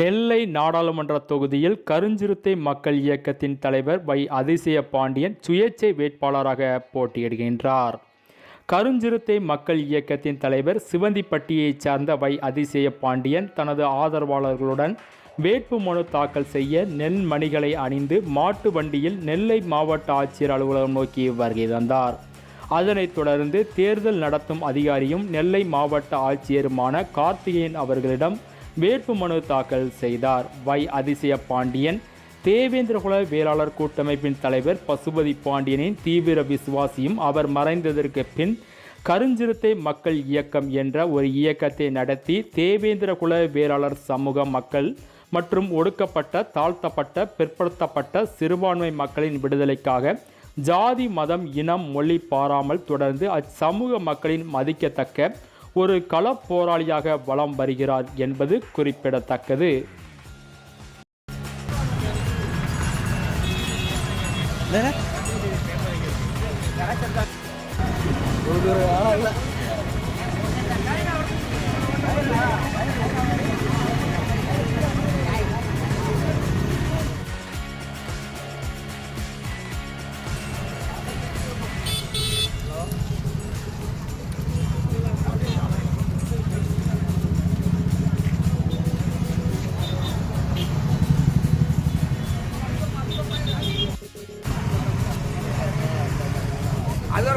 நெல்லை நாடாளுமன்ற தொகுதியில் கருஞ்சிறுத்தை மக்கள் இயக்கத்தின் தலைவர் வை அதிசய பாண்டியன் சுயேட்சை வேட்பாளராக போட்டியிடுகின்றார். கருஞ்சிறுத்தை மக்கள் இயக்கத்தின் தலைவர் சிவந்திப்பட்டியைச் சார்ந்த வை அதிசய பாண்டியன் தனது ஆதரவாளர்களுடன் வேட்புமனு தாக்கல் செய்ய நெல் மணிகளை அணிந்து மாட்டு வண்டியில் நெல்லை மாவட்ட ஆட்சியர் அலுவலகம் நோக்கி வருகை தந்தார். அதனைத் தொடர்ந்து தேர்தல் நடத்தும் அதிகாரியும் நெல்லை மாவட்ட ஆட்சியருமான கார்த்திகேயன் அவர்களிடம் வேட்புமனு தாக்கல் செய்தார். வை அதிசய பாண்டியன் தேவேந்திரகுல வேளாளர் கூட்டமைப்பின் தலைவர் பசுபதி பாண்டியனின் தீவிர விசுவாசியும் அவர் மறைந்ததற்கு பின் கருஞ்சிறுத்தை மக்கள் இயக்கம் என்ற ஒரு இயக்கத்தை நடத்தி தேவேந்திரகுல வேளாளர் சமூக மக்கள் மற்றும் ஒடுக்கப்பட்ட தாழ்த்தப்பட்ட பிற்படுத்தப்பட்ட சிறுபான்மை மக்களின் விடுதலைக்காக ஜாதி மதம் இனம் மொழி பாராமல் தொடர்ந்து அச்சமூக மக்களின் மதிக்கத்தக்க ஒரு களப் போராளியாக வலம் வருகிறார் என்பது குறிப்பிடத்தக்கது. ஒரு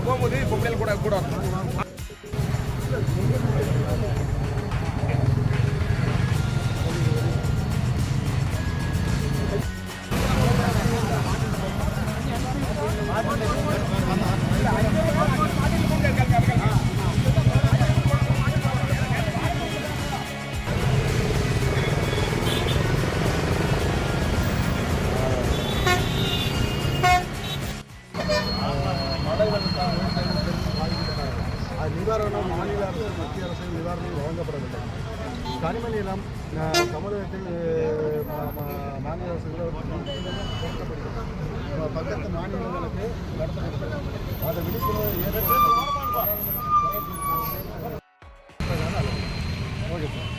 போகும்போது பொம்பளைகள் கூட கூட அது நிவாரணம் மாநில அரசு மத்திய அரசு நிவாரணம் வழங்கப்படவில்லை. கனிம நிலம் தமிழகத்தில் மாநில அரசுகள் பக்கத்து மாநிலங்களுக்கு நடத்தப்பட்டது. அதை விழிப்புணர்வு ஏற்படுத்த ஓகே சார்